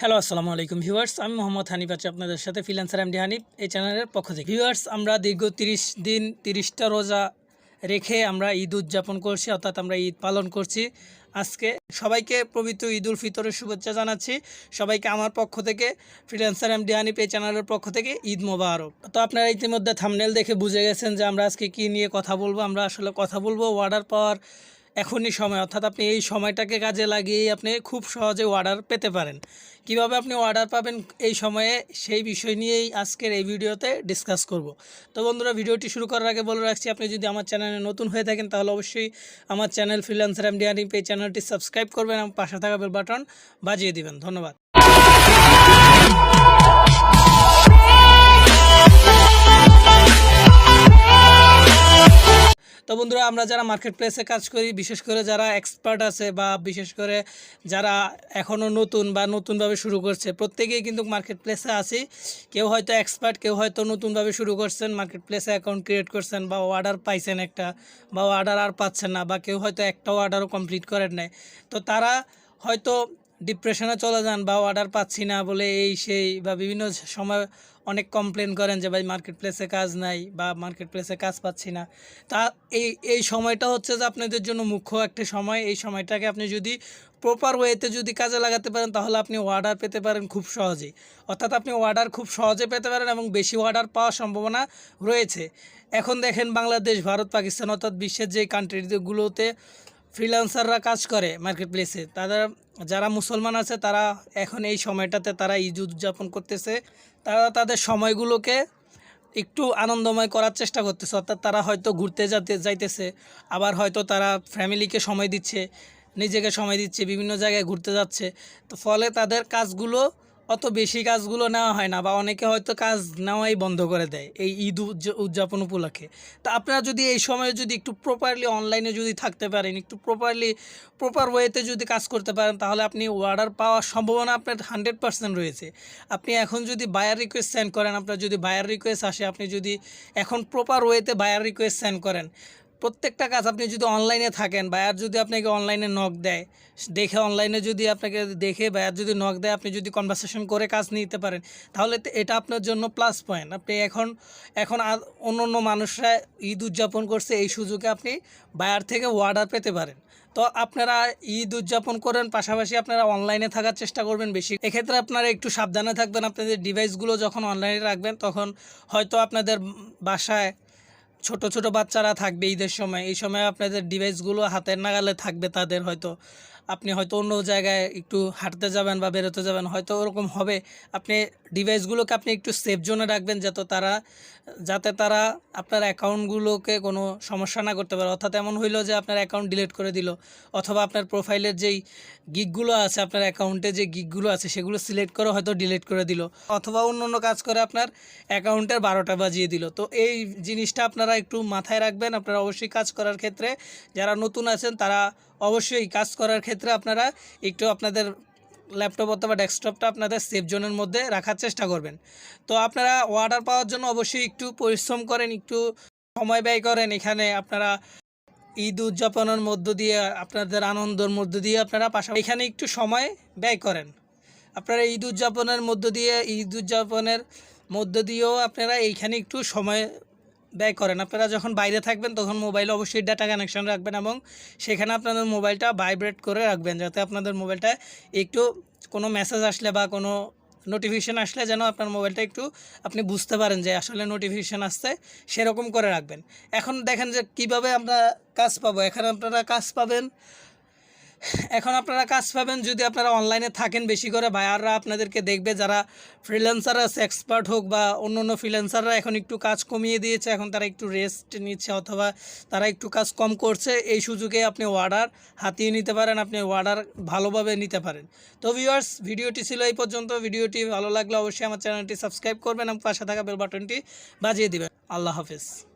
Hello আসসালামু আলাইকুম viewers আমি মোহাম্মদ হানিফ আছি আপনাদের সাথে ফিলান্সার এমডি হানিফ এই চ্যানেলের পক্ষ থেকে। ভিউয়ার্স আমরা দীর্ঘ তিরিশ দিন, তিরিশটা রোজা রেখে আমরা ঈদ উদযাপন করছি, অর্থাৎ আমরা ঈদ পালন করছি। আজকে সবাইকে পবিত্র ঈদ উল ফিতরের শুভেচ্ছা জানাচ্ছি। সবাইকে আমার পক্ষ থেকে ফ্রিল্যান্সার এমডি হানিফ এই চ্যানেলের পক্ষ থেকে ঈদ মোবারক। তো আপনারা ইতিমধ্যে থামনেল দেখে বুঝে গেছেন যে আমরা আজকে কী নিয়ে কথা বলব, আমরা আসলে কথা বলব অর্ডার পাওয়ার এখনই সময়, অর্থাৎ আপনি এই সময়টাকে কাজে লাগিয়েই আপনি খুব সহজে অর্ডার পেতে পারেন। কীভাবে আপনি অর্ডার পাবেন এই সময়ে সেই বিষয় নিয়েই আজকের এই ভিডিওতে ডিসকাস করব। তো বন্ধুরা, ভিডিওটি শুরু করার আগে বলে রাখছি, আপনি যদি আমার চ্যানেলে নতুন হয়ে থাকেন, তাহলে অবশ্যই আমার চ্যানেল ফ্রিল্যান্সার এম ডিআরই এই চ্যানেলটি সাবস্ক্রাইব করবেন এবং পাশে থাকা বেল বাটন বাজিয়ে দিবেন। ধন্যবাদ। তো বন্ধুরা, আমরা যারা মার্কেট প্লেসে কাজ করি, বিশেষ করে যারা এক্সপার্ট আছে বা বিশেষ করে যারা এখনও নতুন বা নতুনভাবে শুরু করছে, প্রত্যেকেই কিন্তু মার্কেট প্লেসে আছি। কেউ হয়তো এক্সপার্ট কেউ হয়তো নতুনভাবে শুরু করছেন মার্কেট প্লেসে অ্যাকাউন্ট ক্রিয়েট করছেন বা অর্ডার পাইছেন একটা বা অর্ডার আর পাচ্ছেন না বা কেউ হয়তো একটাও অর্ডারও কমপ্লিট করেন নাই। তো তারা হয়তো ডিপ্রেশনে চলে যান বা অর্ডার পাচ্ছি না বলে এই সেই বা বিভিন্ন সময় অনেক কমপ্লেন করেন যে, ভাই মার্কেট প্লেসে কাজ নাই বা মার্কেট প্লেসে কাজ পাচ্ছি না। তা এই এই সময়টা হচ্ছে যে আপনাদের জন্য মুখ্য একটা সময়। এই সময়টাকে আপনি যদি প্রপার ওয়েতে যদি কাজে লাগাতে পারেন, তাহলে আপনি অর্ডার পেতে পারেন খুব সহজেই। অর্থাৎ আপনি অর্ডার খুব সহজে পেতে পারেন এবং বেশি অর্ডার পাওয়ার সম্ভাবনা রয়েছে। এখন দেখেন বাংলাদেশ, ভারত, পাকিস্তান অর্থাৎ বিশ্বের যে কান্ট্রিগুলোতে ফ্রিল্যান্সাররা কাজ করে মার্কেট প্লেসে তাদের যারা মুসলমান আছে, তারা এখন এই সময়টাতে তারা ঈদ উদযাপন করতেছে। তারা তাদের সময়গুলোকে একটু আনন্দময় করার চেষ্টা করতেছে। অর্থাৎ তারা হয়তো ঘুরতে যেতে, যাইতেছে, আবার হয়তো তারা ফ্যামিলিকে সময় দিচ্ছে, নিজেকে সময় দিচ্ছে, বিভিন্ন জায়গায় ঘুরতে যাচ্ছে। তো ফলে তাদের কাজগুলো অত বেশি কাজগুলো নেওয়া হয় না, বা অনেকে হয়তো কাজ নেওয়াই বন্ধ করে দেয় এই ঈদ উদয- উদযাপন উপলক্ষে। তা আপনারা যদি এই সময়ে যদি একটু প্রপারলি অনলাইনে যদি থাকতে পারেন, একটু প্রপারলি প্রপার ওয়েতে যদি কাজ করতে পারেন, তাহলে আপনি অর্ডার পাওয়ার সম্ভাবনা আপনার হান্ড্রেড পার্সেন্ট রয়েছে। আপনি এখন যদি বায়ার রিকোয়েস্ট সেন্ড করেন, আপনার যদি বায়ার রিকোয়েস্ট আসে, আপনি যদি এখন প্রপার ওয়েতে বায়ার রিকোয়েস্ট সেন্ড করেন প্রত্যেকটা কাজ আপনি যদি অনলাইনে থাকেন, বায়ার যদি আপনাকে অনলাইনে নক দেয়, দেখে অনলাইনে যদি আপনাকে দেখে, বায়ার যদি নক দেয়, আপনি যদি কনভারসেশন করে কাজ নিতে পারেন, তাহলে এটা আপনার জন্য প্লাস পয়েন্ট আপনি এখন এখন অন্য অন্য মানুষরা ঈদ উদযাপন করছে, এই সুযোগে আপনি বায়ার থেকে অর্ডার পেতে পারেন। তো আপনারা ঈদ উদযাপন করেন, পাশাপাশি আপনারা অনলাইনে থাকার চেষ্টা করবেন বেশি। এক্ষেত্রে আপনারা একটু সাবধানে থাকবেন, আপনাদের ডিভাইসগুলো যখন অনলাইনে রাখবেন, তখন হয়তো আপনাদের বাসায় ছোট ছোট বাচ্চারা থাকবে ঈদের সময়। এই সময় আপনাদের ডিভাইসগুলো হাতের নাগালে থাকবে তাদের হয়তো। আপনি হয়তো অন্য জায়গায় একটু হাঁটতে যাবেন বা বেরোতে যাবেন, হয়তো ওরকম হবে। আপনি ডিভাইসগুলোকে আপনি একটু সেফ জোনে রাখবেন যাতে তারা যাতে তারা আপনার অ্যাকাউন্টগুলোকে কোনো সমস্যা না করতে পারে। অর্থাৎ এমন হইল যে আপনার অ্যাকাউন্ট ডিলিট করে দিল, অথবা আপনার প্রোফাইলের যেই গিকগুলো আছে, আপনার অ্যাকাউন্টে যে গিকগুলো আছে, সেগুলো সিলেক্ট করে হয়তো ডিলিট করে দিল, অথবা অন্য অন্য কাজ করে আপনার অ্যাকাউন্টের বারোটা বাজিয়ে দিল। তো এই জিনিসটা আপনারা একটু মাথায় রাখবেন। আপনারা অবশ্যই কাজ করার ক্ষেত্রে যারা নতুন আছেন, তারা অবশ্যই কাজ করার ক্ষেত্রে আপনারা একটু আপনাদের ল্যাপটপ অথবা ডেস্কটপটা আপনাদের সেফ জোনের মধ্যে রাখার চেষ্টা করবেন। তো আপনারা অর্ডার পাওয়ার জন্য অবশ্যই একটু পরিশ্রম করেন, একটু সময় ব্যয় করেন। এখানে আপনারা ঈদ উদযাপনের মধ্য দিয়ে, আপনাদের আনন্দের মধ্য দিয়ে আপনারা পাশাপাশি এখানে একটু সময় ব্যয় করেন। আপনারা ঈদ উদযাপনের মধ্য দিয়ে, ঈদ উদযাপনের মধ্য দিয়েও আপনারা এইখানে একটু সময় ব্যয় করেন। আপনারা যখন বাইরে থাকবেন, তখন মোবাইলে অবশ্যই ডাটা কানেকশন রাখবেন এবং সেখানে আপনাদের মোবাইলটা ভাইব্রেট করে রাখবেন যাতে আপনাদের মোবাইলটা একটু কোনো মেসেজ আসলে বা কোনো নোটিফিকেশান আসলে যেন আপনার মোবাইলটা একটু আপনি বুঝতে পারেন যে আসলে নোটিফিকেশান আসছে, সেরকম করে রাখবেন। এখন দেখেন যে কীভাবে আমরা কাজ পাবো। এখানে আপনারা কাজ পাবেন এখন আপনারা কাজ পাবেন যদি আপনারা অনলাইনে থাকেন বেশি করে। বায়াররা আপনাদেরকে দেখবে যারা ফ্রিল্যান্সার আছে এক্সপার্ট হোক বা অন্য অন্য ফ্রিল্যান্সাররা এখন একটু কাজ কমিয়ে দিয়েছে, এখন তারা একটু রেস্ট নিচ্ছে অথবা তারা একটু কাজ কম করছে, এই সুযোগে আপনি অর্ডার হাতিয়ে নিতে পারেন, আপনি অর্ডার ভালোভাবে নিতে পারেন। তো ভিউয়ার্স ভিডিওটি ছিল এই পর্যন্ত। ভিডিওটি ভালো লাগলে অবশ্যই আমার চ্যানেলটি সাবস্ক্রাইব করবেন এবং পাশে থাকা বেল বাটনটি বাজিয়ে দেবেন। আল্লাহ হাফেজ।